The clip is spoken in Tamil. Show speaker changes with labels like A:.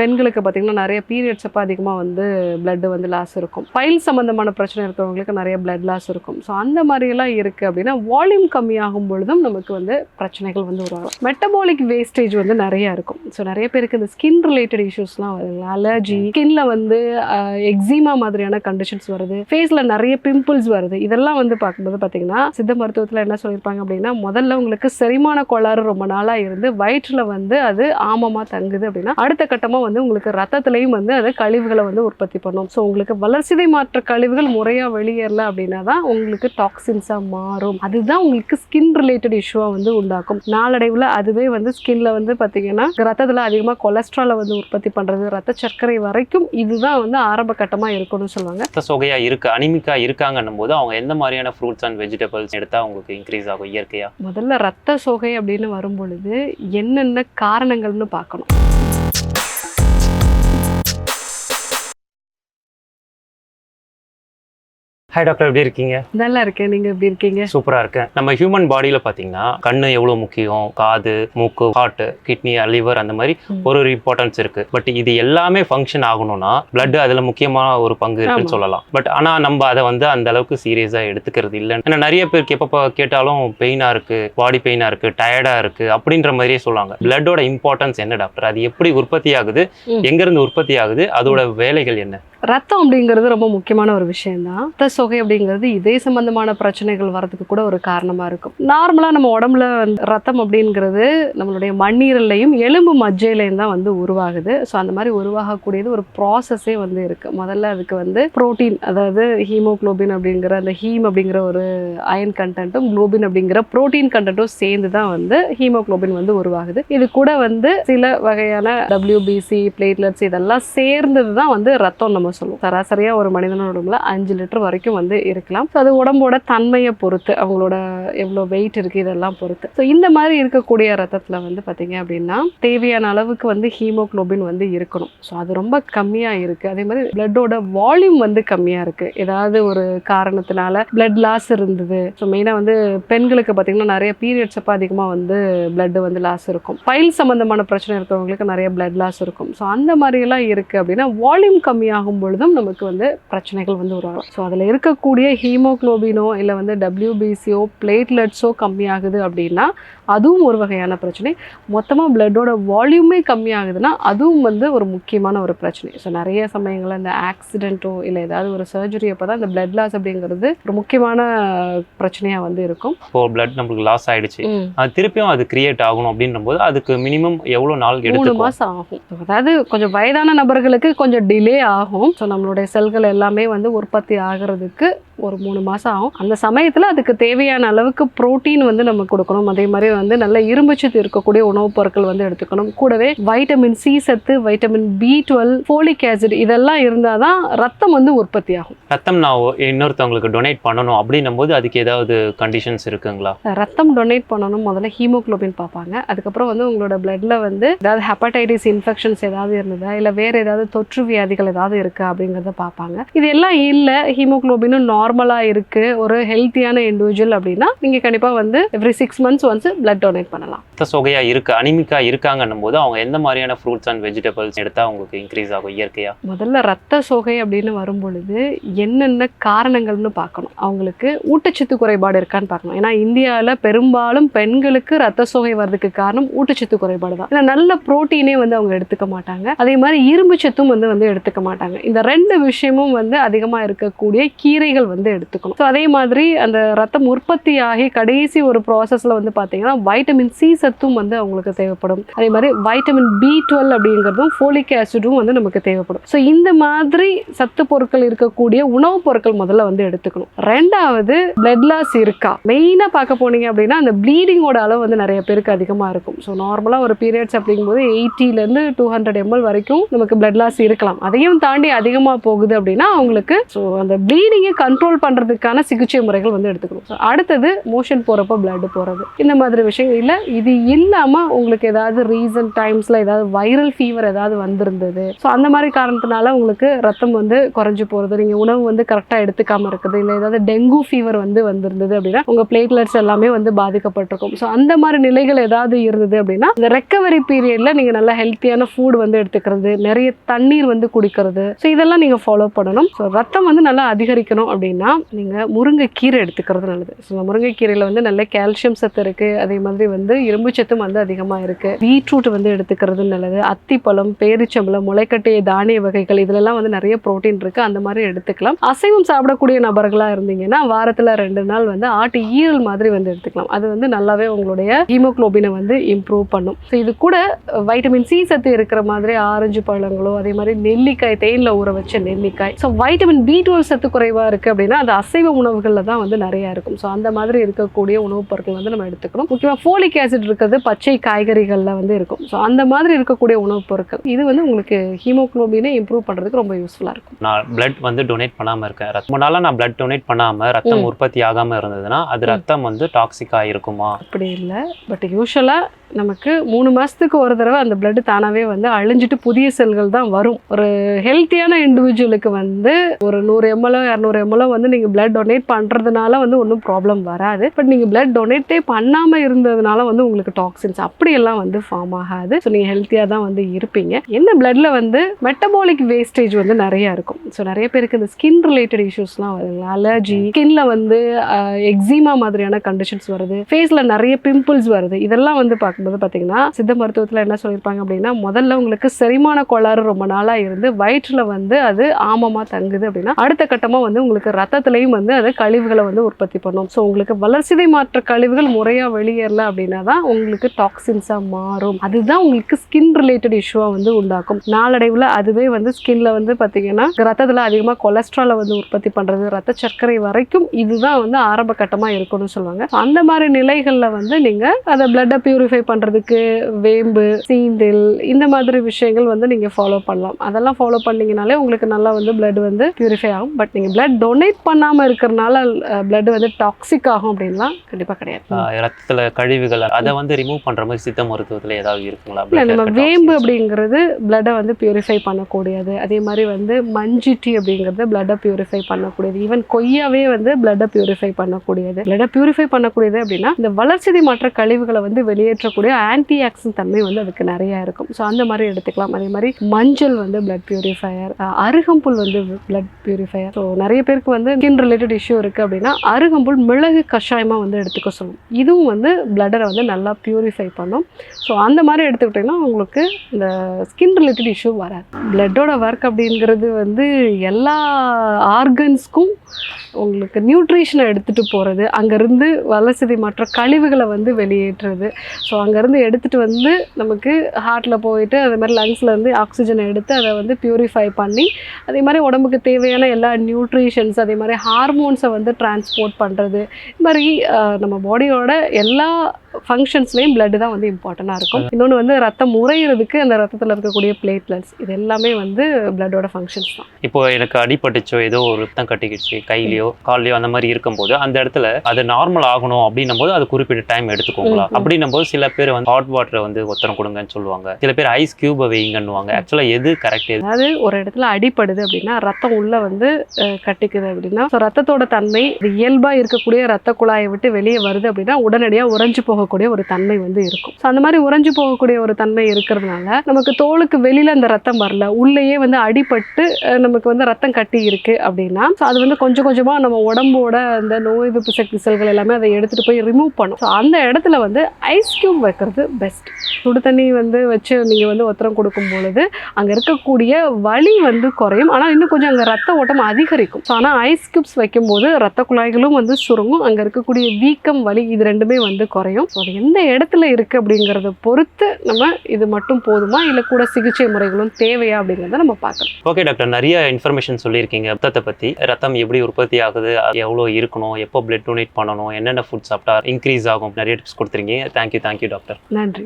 A: பெண்களுக்கு பார்த்தீங்கன்னா நிறைய பீரியட்ஸ் அப்போ அதிகமாக வந்து blood வந்து லாஸ் இருக்கும். பைல் சம்மந்தமான பிரச்சனை இருக்கிறவங்களுக்கு நிறைய blood லாஸ் இருக்கும். ஸோ அந்த மாதிரியெல்லாம் இருக்குது அப்படின்னா வால்யூம் கம்மியாகும் பொழுதும் நமக்கு வந்து பிரச்சனைகள் வந்து உருவாகும். மெட்டபாலிக் வேஸ்டேஜ் வந்து நிறைய இருக்கும். ஸோ நிறைய பேருக்கு இந்த ஸ்கின் ரிலேட்டட் இஷ்யூஸ்லாம் வருது. அலர்ஜி ஸ்கின்ல வந்து எக்ஸிமா மாதிரியான கண்டிஷன்ஸ் வருது. ஃபேஸில் நிறைய பிம்பிள்ஸ் வருது. இதெல்லாம் வந்து பார்க்கும்போது பார்த்தீங்கன்னா சித்த மருத்துவத்தில் என்ன சொல்லியிருப்பாங்க அப்படின்னா முதல்ல உங்களுக்கு செரிமான கோளாறு ரொம்ப நாளாக இருந்து வயிற்றில் வந்து அது ஆமமாக தங்குது அப்படின்னா அடுத்த கட்டமாக வந்து உங்களுக்கு ரத்தத்துலேயும் வந்து அது கழிவுகளை வந்து உற்பத்தி பண்ணும். ஸோ உங்களுக்கு வளர்சிதை மாற்ற கழிவுகள் முறையாக வெளியேறல அப்படின்னா தான் உங்களுக்கு டாக்ஸின்ஸாக மாறும். அதுதான் உங்களுக்கு ஸ்கின் ரிலேட்டட் இஷ்யூவாக வந்து உண்டாக்கும். நாளடைவில் அதுவே வந்து ஸ்கின்ல வந்து பார்த்தீங்கன்னா ரத்தத்தில் அதிகமாக கொலஸ்ட்ராலை வந்து உற்பத்தி பண்ணுறது ரத்த சர்க்கரை வரைக்கும் இதுதான் வந்து ஆரம்ப கட்டமாக இருக்கும்னு சொல்லுவாங்க.
B: ரத்த சோகையா இருக்கு அனிமிக்கா இருக்காங்கன்னும் போது அவங்க எந்த மாதிரியான ஃப்ரூட்ஸ் அண்ட் வெஜிடபிள்ஸ் எடுத்தா அவங்களுக்கு இன்க்ரீஸ் ஆகும் இயற்கையா?
A: முதல்ல ரத்த சோகை அப்படின்னு வரும் பொழுது என்னென்ன காரணங்கள்னு பார்க்கணும்.
B: ஹாய் டாக்டர் எப்படி இருக்கீங்க?
A: நல்லா இருக்கேன். நீங்க எப்படி இருக்கீங்க?
B: சூப்பரா இருக்கேன். நம்ம ஹியூமன் பாடியில பாத்தீங்கன்னா கண்ணு எவ்வளவு முக்கியம்? காது மூக்கு ஹார்ட் கிட்னி லிவர் அந்த மாதிரி. ஒரு ஒரு இம்பார்ட்டன்ஸ் இருக்கு. பட் இது எல்லாமே ஃபங்க்ஷன் ஆகணும்னா blood அதுல முக்கியமான ஒரு பங்கு இருக்குன்னு. சொல்லலாம். பட் ஆனா நம்ம அதை வந்து அந்த அளவுக்கு சீரியஸா எடுத்துக்கிறது இல்லை. ஏன்னா நிறைய பேருக்கு எப்ப கேட்டாலும் பெயினா இருக்கு பாடி பெயினா இருக்கு டயர்டா இருக்கு அப்படின்ற மாதிரியே சொல்லுவாங்க. பிளட்டோட இம்பார்ட்டன்ஸ் என்ன டாக்டர் அது எப்படி உற்பத்தி ஆகுது. எங்க இருந்து உற்பத்தி ஆகுது? அதோட வேலைகள் என்ன?
A: ரத்தம் அப்படிங்கிறது ரொம்ப முக்கியமான ஒரு விஷயம்தான். ரத்த சொகை அப்படிங்கிறது இதே சம்பந்தமான பிரச்சனைகள் வரதுக்கு கூட ஒரு காரணமாக இருக்கும். நார்மலாக நம்ம உடம்புல வந்து ரத்தம் அப்படிங்கிறது நம்மளுடைய மண்ணீரல்லையும் எலும்பு மஜ்ஜையிலையும் தான் வந்து உருவாகுது. ஸோ அந்த மாதிரி உருவாகக்கூடியது ஒரு ப்ராசஸே வந்து இருக்குது முதல்ல அதுக்கு வந்து புரோட்டீன் அதாவது ஹீமோகுளோபின் அப்படிங்கிற அந்த ஹீம் அப்படிங்கிற ஒரு அயன் கண்டென்ட்டும் குளோபின் அப்படிங்கிற புரோட்டீன் கண்டென்ட்டும் சேர்ந்து தான் வந்து ஹீமோகுளோபின் வந்து உருவாகுது. இது கூட வந்து சில வகையான டபிள்யூபிசி பிளேட்லெட்ஸ் இதெல்லாம் சேர்ந்தது தான் வந்து ரத்தம் நம்ம சொல்லுவோம். சராசரியாக ஒரு மனிதனோட உடம்புல அஞ்சு லிட்டர் வரைக்கும் வந்து இருக்கலாம். ஸோ அது உடம்போட தன்மையை பொறுத்து அவங்களோட எவ்வளோ வெயிட் இருக்குது இதெல்லாம் பொறுத்து. ஸோ இந்த மாதிரி இருக்கக்கூடிய ரத்தத்தில் வந்து பார்த்தீங்க அப்படின்னா தேவையான அளவுக்கு வந்து ஹீமோகுளோபின் வந்து இருக்கணும். ஸோ அது ரொம்ப கம்மியாக இருக்குது அதே மாதிரி பிளட்டோட வால்யூம் வந்து கம்மியாக இருக்குது ஏதாவது ஒரு காரணத்தினால பிளட் லாஸ் இருந்தது. ஸோ மெயினாக வந்து பெண்களுக்கு பார்த்தீங்கன்னா நிறைய பீரியட்ஸ் அப்போ அதிகமாக வந்து blood வந்து லாஸ் இருக்கும். பைல் சம்மந்தமான பிரச்சனை இருக்கிறவங்களுக்கு நிறைய பிளட் லாஸ் இருக்கும். ஸோ அந்த மாதிரியெல்லாம் இருக்குது அப்படின்னா வால்யூம் கம்மியாகும் பொழுதும் நமக்கு வந்து பிரச்சனைகள் வந்து உருவாகும். ஸோ அதில் இருக்கக்கூடிய ஹீமோகுளோபினோ இல்லை வந்து டபிள்யூபிசியோ பிளேட்லெட்ஸோ கம்மியாகுது அப்படின்னா அதுவும் ஒரு வகையான பிரச்சனை. மொத்தமாக பிளட்டோட வால்யூமே கம்மியாகுதுன்னா அதுவும் வந்து ஒரு முக்கியமான ஒரு பிரச்சனை. ஸோ நிறைய சமயங்களில் இந்த ஆக்சிடென்ட்டோ இல்லை ஏதாவது ஒரு சர்ஜரி அப்போ தான் இந்த பிளட் லாஸ் அப்படிங்கிறது ஒரு முக்கியமான பிரச்சனையாக வந்து இருக்கும்.
B: இப்போ பிளட் நம்மளுக்கு லாஸ் ஆயிடுச்சு.
A: ம்.
B: அது திருப்பியும் அது கிரியேட் ஆகணும் அப்படின்ற போது அதுக்கு மினிமம் எவ்வளவு நாள்
A: மூணு மாசம் ஆகும். அதாவது கொஞ்சம் வயதான நபர்களுக்கு கொஞ்சம் டிலே ஆகும். ஸோ நம்மளுடைய செல்கள் எல்லாமே வந்து உற்பத்தி ஆகிறதுக்கு ஒரு மூணு மாசம் ஆகும். அந்த சமயத்துல அதுக்கு தேவையான அளவுக்கு புரோட்டீன் வந்து நம்ம கொடுக்கணும். அதே மாதிரி வந்து நல்ல இரும்புச்சத்து இருக்கக்கூடிய உணவுப் பொருட்கள் வந்து எடுத்துக்கணும். கூடவே வைட்டமின் சி சத்து vitamin B twelve folic acid இதெல்லாம் இருந்தால் தான் ரத்தம் வந்து உற்பத்தி ஆகும்.
B: ரத்தம் நான் இன்னொருத்தவங்களுக்கு டொனேட் பண்ணணும் அப்படின்னும் போது அதுக்கு ஏதாவது கண்டிஷன்ஸ் இருக்குங்களா?
A: ரத்தம் டொனேட் பண்ணணும். முதல்ல ஹீமோகுளோபின் பார்ப்பாங்க. அதுக்கப்புறம் வந்து உங்களோட பிளட்ல வந்து ஏதாவது ஹெப்படைட்டிஸ் இன்ஃபெக்ஷன்ஸ் ஏதாவது இருந்ததா? இல்லை வேற ஏதாவது தொற்று வியாதிகள் ஏதாவது இருக்கா அப்படிங்கிறத பார்ப்பாங்க. இது எல்லாம் இல்லை. ஹீமோகுளோபினும் நார்மலாக இருக்கு. ஒரு ஹெல்த்தியான இண்டிவிஜுவல் அப்படின்னா நீங்கள் கண்டிப்பாக வந்து every six months once blood donate பண்ணலாம்.
B: ரத்த சோகையா இருக்கு அனிமிக்கா இருக்காங்கன்னும் போது அவங்க எந்த மாதிரியான ஃப்ரூட்ஸ் அண்ட் வெஜிடபிள்ஸ் எடுத்தா அவங்களுக்கு இன்க்ரீஸ் ஆகும் இயற்கையா?
A: முதல்ல ரத்த சோகை அப்படின்னு வரும் பொழுது என்னென்ன காரணங்கள்னு பார்க்கணும். அவங்களுக்கு ஊட்டச்சத்து குறைபாடு இருக்கான்னு பார்க்கணும். ஏன்னா இந்தியாவில் பெரும்பாலும் பெண்களுக்கு ரத்த சோகை வர்றதுக்கு காரணம் ஊட்டச்சத்து குறைபாடு தான். ஏன்னா நல்ல புரோட்டீனே வந்து அவங்க எடுத்துக்க மாட்டாங்க. அதே மாதிரி இரும்பு சத்தும் வந்து வந்து எடுத்துக்க மாட்டாங்க. இந்த ரெண்டு விஷயமும் வந்து அதிகமாக இருக்கக்கூடிய கீரைகள் வந்து எடுத்துக்கணும். ஸோ அதே மாதிரி அந்த ரத்தம் உற்பத்தி ஆகி கடைசி ஒரு ப்ராசஸில் வந்து பார்த்தீங்கன்னா வைட்டமின் சி சத்தும் வந்து அவங்களுக்கு தேவைப்படும். அதே மாதிரி வைட்டமின் பி டுவெல் அப்படிங்கிறதும் ஃபோலிக் ஆசிடும் வந்து நமக்கு தேவைப்படும். ஸோ இந்த மாதிரி சத்து பொருட்கள் இருக்கக்கூடிய உணவுப் பொருட்கள் முதல்ல வந்து எடுத்துக்கணும். ரெண்டாவது பிளட் லாஸ் இருக்கா? மெயினாக பார்க்க போனீங்க அப்படின்னா அந்த ப்ளீடிங்கோட அளவு வந்து நிறைய பேருக்கு அதிகமாக இருக்கும். ஸோ நார்மலாக ஒரு பீரியட்ஸ் அப்படிங்கும்போது எயிட்டிலேருந்து டூ ஹண்ட்ரட் எம்எல் வரைக்கும் நமக்கு பிளட் லாஸ் இருக்கலாம். அதையும் தாண்டி அதிகமாக போகுது அப்படின்னா அவங்களுக்கு ஸோ அந்த ப்ளீடிங்கை கண்ட்ரோல் கண்ட்ரோல் பண்ணுறதுக்கான சிகிச்சை முறைகள் வந்து எடுத்துக்கணும். ஸோ அடுத்தது மோஷன் போகிறப்போ blood போகிறது இந்த மாதிரி விஷயங்கள் இல்லை. இது இல்லாமல் உங்களுக்கு ஏதாவது ரீசன்ட் டைம்ஸில் ஏதாவது வைரல் ஃபீவர் ஏதாவது வந்திருந்தது. ஸோ அந்த மாதிரி காரணத்தினால உங்களுக்கு ரத்தம் வந்து குறைஞ்சி போகிறது நீங்கள் உணவு வந்து கரெக்டாக எடுத்துக்காமல் இருக்குது இல்லை ஏதாவது டெங்கு ஃபீவர் வந்து வந்திருந்தது அப்படின்னா உங்கள் பிளேட்லெட்ஸ் எல்லாமே வந்து பாதிக்கப்பட்டிருக்கும். ஸோ அந்த மாதிரி நிலைகள் ஏதாவது இருந்தது அப்படின்னா இந்த ரெக்கவரி பீரியடில் நீங்கள் நல்லா ஹெல்த்தியான ஃபுட் வந்து எடுத்துக்கிறது நிறைய தண்ணீர் வந்து குடிக்கிறது. ஸோ இதெல்லாம் நீங்கள் ஃபாலோ பண்ணணும். ஸோ ரத்தம் வந்து நல்லா அதிகரிக்கணும் அப்படின்னு நீங்கள் முருங்கைக்கீரை எடுத்துக்கிறது நல்லது. ஸோ முருங்கைக்கீரையில் வந்து நல்ல கால்சியம் சத்து இருக்குது அதே மாதிரி வந்து இரும்பு சத்தும் வந்து அதிகமாக இருக்குது பீட்ரூட் வந்து எடுத்துக்கிறது நல்லது. அத்திப்பழம் பேரிச்சம்பழம் முளைக்கட்டை தானிய வகைகள் இதுலலாம் வந்து நிறைய ப்ரோட்டீன் இருக்குது அந்த மாதிரி எடுத்துக்கலாம். அசைவம் சாப்பிடக்கூடிய நபர்களாக இருந்தீங்கன்னா வாரத்தில் ரெண்டு நாள் வந்து ஆட்டு ஈரல் மாதிரி வந்து எடுத்துக்கலாம். அது வந்து நல்லாவே உங்களுடைய ஹீமோக்ளோபினை வந்து இம்ப்ரூவ் பண்ணும். ஸோ இது கூட வைட்டமின் சி சத்து இருக்கிற மாதிரி ஆரஞ்சு பழங்களோ அதே மாதிரி நெல்லிக்காய் தேனில் ஊற வச்ச நெல்லிக்காய். ஸோ வைட்டமின் பி டுவெல் சத்து குறைவாக இருக்குது அப்படின்னா அது அசைவ உணவுகளில் தான் வந்து நிறையா இருக்கும். ஸோ அந்த மாதிரி இருக்கக்கூடிய உணவுப் பொருட்கள் வந்து நம்ம எடுத்துக்கணும். முக்கியமாக ஃபோலிக் ஆசிட் இருக்கிறது பச்சை காய்கறிகளில் வந்து இருக்கும். ஸோ அந்த மாதிரி இருக்கக்கூடிய உணவுப் பொருட்கள் இது வந்து உங்களுக்கு ஹீமோக்ளோபினை இம்ப்ரூவ் பண்ணுறதுக்கு ரொம்ப யூஸ்ஃபுல்லாக இருக்கும்.
B: நான் பிளட் வந்து டொனேட் பண்ணாம இருக்கேன். ரத்தம் ரொம்ப நாளா நான் பிளட் டொனேட் பண்ணாம ரத்தம். உற்பத்தி ஆகாம இருந்ததுன்னா அது. ரத்தம் வந்து டாக்ஸிக்கா இருக்குமா
A: அப்படி இல்லை. பட் யூஸ்வலாக நமக்கு மூணு மாதத்துக்கு ஒரு தடவை அந்த blood தானாகவே வந்து அழிஞ்சிட்டு புதிய செல்கள் தான் வரும். ஒரு ஹெல்த்தியான இண்டிவிஜுவலுக்கு வந்து ஒரு நூறு எம்எல்ஓ இரநூறு எம்எல்ஓ வந்து நீங்கள் பிளட் டொனேட் பண்ணுறதுனால வந்து ஒன்றும் ப்ராப்ளம் வராது. பட் நீங்கள் பிளட் டொனேட்டே பண்ணாமல் இருந்ததுனால வந்து உங்களுக்கு டாக்ஸின்ஸ் அப்படியெல்லாம் வந்து ஃபார்ம் ஆகாது. ஸோ நீங்கள் ஹெல்த்தியாக தான் வந்து இருப்பீங்க. என்ன பிளட்டில் வந்து மெட்டபாலிக் வேஸ்டேஜ் வந்து நிறையா இருக்கும். ஸோ நிறைய பேருக்கு இந்த ஸ்கின் ரிலேட்டட் இஷ்யூஸ்லாம் வருதுங்களா அலர்ஜி ஸ்கின்ல வந்து எக்ஸிமா மாதிரியான கண்டிஷன்ஸ் வருது. ஃபேஸில் நிறைய பிம்பிள்ஸ் வருது. இதெல்லாம் வந்து பார்க்கும்போது பார்த்தீங்கன்னா சித்த மருத்துவத்தில் என்ன சொல்லியிருப்பாங்க அப்படின்னா முதல்ல உங்களுக்கு செரிமான கோளாறு ரொம்ப நாளாக இருந்து வயிற்றில் வந்து அது ஆமமாக தங்குது அப்படின்னா அடுத்த கட்டமாக வந்து உங்களுக்கு ரத்தத்துலையும் வந்து அது கழிவுகளை வந்து உற்பத்தி பண்ணும். ஸோ உங்களுக்கு வளர்சிதை மாற்ற கழிவுகள் முறையாக வெளியேறல அப்படின்னா தான் உங்களுக்கு டாக்ஸின்ஸாக மாறும். அதுதான் உங்களுக்கு ஸ்கின் ரிலேட்டட் இஷ்யூவாக வந்து உண்டாக்கும். நாளடைவில் அதுவே வந்து ஸ்கின்ல வந்து பார்த்தீங்கன்னா ரத்தத்தில் அதிகமாக கொலஸ்ட்ராலை வந்து உற்பத்தி பண்ணுறது ரத்த சர்க்கரை வரைக்கும் இதுதான் வந்து ஆரம்ப கட்டமாக இருக்கும்னு சொல்லுவாங்க. அந்த மாதிரி நிலைகளில் வந்து நீங்கள் அதை பிளட்டை பியூரிஃபை பண்ணுறதுக்கு வேம்பு சீந்தில் இந்த மாதிரி விஷயங்கள் வந்து நீங்கள் ஃபாலோ பண்ணலாம். அதெல்லாம் ஃபாலோ பண்ணீங்கனாலே உங்களுக்கு நல்லா வந்து blood வந்து பியூரிஃபை ஆகும். பட் நீங்கள் blood டொனேட் பண்ணாமல் இருக்கிறனால blood வந்து டாக்ஸிக் ஆகும் அப்படின்லாம் கண்டிப்பாக கிடையாது.
B: ரத்தத்துல கழிவுகள் அதை வந்து ரிமூவ் பண்ற மாதிரி சித்த மருத்துவத்துல ஏதாவது இருக்குங்களா?
A: இல்லை நம்ம வேம்பு? அப்படிங்கிறது பிளட்டை வந்து பியூரிஃபை பண்ணக்கூடியது. அதே மாதிரி வந்து மஞ்சிட்டி அப்படிங்கிறது பிளட்டை பியூரிஃபை பண்ணக்கூடியது. ஈவன் கொய்யாவே வந்து பிளட்டை பியூரிஃபை பண்ணக்கூடியது. பிளட்டை பியூரிஃபை பண்ணக்கூடியது அப்படின்னா இந்த வளர்ச்சிதை மாற்ற கழிவுகளை வந்து இருக்கக்கூடிய ஆன்டி ஆக்சின் தன்மை வந்து அதுக்கு நிறையா இருக்கும். ஸோ அந்த மாதிரி எடுத்துக்கலாம். அதே மாதிரி மஞ்சள் வந்து பிளட் பியூரிஃபையர் அருகம்புல் வந்து பிளட் பியூரிஃபையர் ஸோ நிறைய பேருக்கு வந்து ஸ்கின் ரிலேட்டட் இஷ்யூ இருக்குது அப்படின்னா அருகம்புல் மிளகு கஷாயமாக வந்து எடுத்துக்க சொல்லும். இதுவும் வந்து பிளட்டரை வந்து நல்லா பியூரிஃபை பண்ணும். ஸோ அந்த மாதிரி எடுத்துக்கிட்டிங்கன்னா உங்களுக்கு இந்த ஸ்கின் ரிலேட்டட் இஷ்யூ வராது. பிளட்டோட ஒர்க் அப்படிங்கிறது வந்து எல்லா ஆர்கன்ஸ்க்கும் உங்களுக்கு நியூட்ரிஷனை எடுத்துகிட்டு போகிறது அங்கேருந்து வளசதி மற்ற கழிவுகளை வந்து வெளியேற்றுறது. ஸோ அங்கேருந்து எடுத்துகிட்டு வந்து நமக்கு ஹார்ட்டில் போயிட்டு அதே மாதிரி லங்ஸில் இருந்து ஆக்சிஜனை எடுத்து அதை வந்து ப்யூரிஃபை பண்ணி அதே மாதிரி உடம்புக்கு தேவையான எல்லா நியூட்ரிஷன்ஸ் அதே மாதிரி ஹார்மோன்ஸை வந்து டிரான்ஸ்போர்ட் பண்ணுறது இது மாதிரி நம்ம பாடியோட எல்லா ஃபங்க்ஷன்ஸ்லேயும் blood தான் வந்து இம்பார்ட்டண்ட்டாக இருக்கும். இன்னொன்று வந்து ரத்தம் உறையிறதுக்கு அந்த ரத்தத்தில் இருக்கக்கூடிய பிளேட்லெட்ஸ் இது எல்லாமே வந்து பிளட்டோட ஃபங்க்ஷன்ஸ் தான்.
B: இப்போ எனக்கு அடிபட்டுச்சோ ஏதோ ஒரு ரத்தம் கட்டிக்கிடுச்சு கையிலயோ கால்லயோ அந்த மாதிரி இருக்கும்போது அந்த இடத்துல அது நார்மல் ஆகணும் அப்படின்னும் போது அது குறிப்பிட்ட டைம் எடுத்துக்கோங்களா. அப்படின்னும் போது சில பேர் வந்து ஹாட் வாட்டரை வந்து ஒத்தனம் கொடுங்கன்னு சொல்லுவாங்க. சில பேர் ஐஸ் கியூபை வைங்கன்னுவாங்க. ஆக்சுவலா எது கரெக்ட்
A: அதாவது ஒரு இடத்துல அடிப்படுது அப்படின்னா ரத்தம் உள்ள வந்து கட்டிக்குது அப்படின்னா ஸோ ரத்தத்தோட தன்மை இயல்பாக இருக்கக்கூடிய ரத்த குழாயை விட்டு வெளியே வருது அப்படின்னா உடனடியாக உறைஞ்சு போகக்கூடிய ஒரு தன்மை வந்து இருக்கும். ஸோ அந்த மாதிரி உறைஞ்சு போகக்கூடிய ஒரு தன்மை இருக்கிறதுனால நமக்கு தோலுக்கு வெளியில் அந்த ரத்தம் வரல. உள்ளேயே வந்து அடிபட்டு நமக்கு வந்து ரத்தம் கட்டி இருக்கு அப்படின்னா ஸோ அது வந்து கொஞ்சம் கொஞ்சமாக நம்ம உடம்போட அந்த நோய் எதிர்ப்பு சக்தி செல்கள் எல்லாமே அதை எடுத்துகிட்டு போய் ரிமூவ் பண்ணும். ஸோ அந்த இடத்துல வந்து ஐஸ் கியூப் வைக்கிறது பெஸ்ட் சுடு தண்ணி வந்து வச்சு நீங்கள் வந்து ஒத்தரம் கொடுக்கும் பொழுது அங்கே இருக்கக்கூடிய வலி வந்து குறையும். ஆனால் இன்னும் கொஞ்சம் அங்கே ரத்த ஓட்டம் அதிகரிக்கும். ஸோ ஆனால் ஐஸ் கியூப்ஸ் வைக்கும்போது ரத்த குழாய்களும் வந்து சுருங்கும். அங்கே இருக்கக்கூடிய வீக்கம் வலி இது ரெண்டுமே வந்து குறையும். ஸோ அது எந்த இடத்துல இருக்குது அப்படிங்கிறத பொறுத்து நம்ம இது மட்டும் போதுமா? இல்லை கூட சிகிச்சை முறைகளும் தேவையா அப்படிங்கிறத நம்ம பார்க்கணும்
B: ஓகே டாக்டர் நிறைய இன்ஃபர்மேஷன் சொல்லியிருக்கீங்க. ரத்தத்தை பத்தி. ரத்தம் எப்படி உற்பத்தி ஆகுது? எவ்வளோ இருக்கணும்? எப்போ பிளட் டொனேட் பண்ணணும்? என்னென்ன ஃபுட் சாப்பிட்டா இன்க்ரீஸ் ஆகும்? நிறைய டிப்ஸ் கொடுத்துருக்கீங்க. தேங்க்யூ தேங்க்யூ டாக்டர்
A: நன்றி.